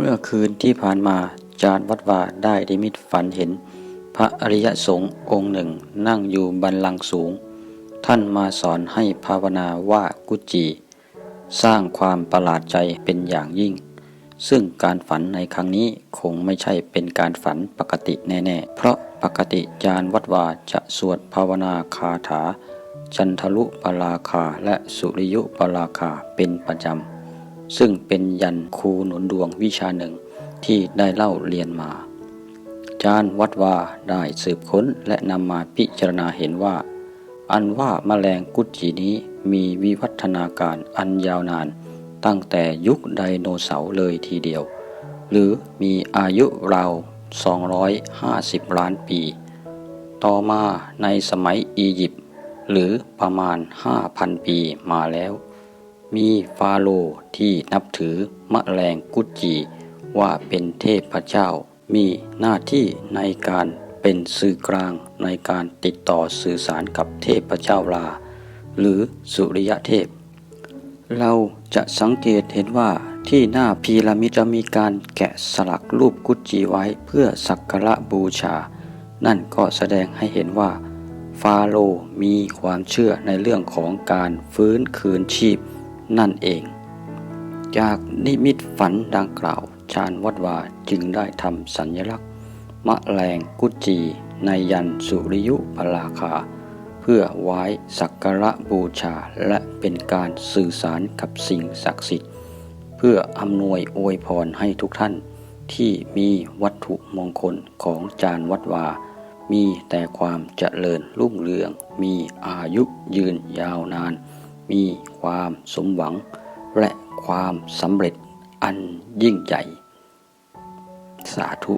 เมื่อคืนที่ผ่านมาจารย์วัดวาได้ดิมิตฝันเห็น พระอริยสงฆ์องค์หนึ่งนั่งอยู่บันลังสูง ท่านมาสอนให้ภาวนาว่ากุจจี สร้างความประหลาดใจเป็นอย่างยิ่ง ซึ่งการฝันในครั้งนี้คงไม่ใช่เป็นการฝันปกติแน่ ๆ เพราะปกติจารย์วัดวาจะสวดภาวนาคาถา จันทลุปราคาและสุริยุปราคาเป็นประจำ ซึ่งเป็นยันครูหนุนดวงวิชาหนึ่งที่ได้เล่าเรียนมา จารย์วัดวาได้สืบค้นและนำมาพิจารณาเห็นว่า อันว่าแมลงกุจีนี้มีวิวัฒนาการอันยาวนาน ตั้งแต่ยุคไดโนเสาร์เลยทีเดียว หรือมีอายุราว 250 ล้านปี ต่อมาในสมัยอียิปต์หรือประมาณ 5,000 ปีมาแล้ว มีฟาโรที่นับถือมะแรงกุจีว่าเป็นเทพเจ้า มีหน้าที่ในการเป็นสื่อกลางในการติดต่อสื่อสารกับเทพเจ้าลา หรือสุริยะเทพ เราจะสังเกตเห็นว่าที่หน้าพีระมิดจะมีการแกะสลักรูปกุจจีไว้เพื่อสักการะบูชา นั่นก็แสดงให้เห็นว่า ฟาโรมีความเชื่อในเรื่องของการฟื้นคืนชีพ นั่นเอง จากนิมิตฝันดังกล่าวชาญวัดวาจึงได้ทำสัญลักษณ์ มะแรงกุจีในยันสุริยุปราคา เพื่อไว้สักการะบูชาและเป็นการสื่อสารกับสิ่งศักดิ์สิทธิ์ เพื่ออำนวยอวยพรให้ทุกท่าน ที่มีวัตถุมงคลของจารวัดวา มีแต่ความเจริญรุ่งเรือง มีอายุยืนยาวนาน มีความสมหวัง และความสำเร็จอันยิ่งใหญ่ สาธุ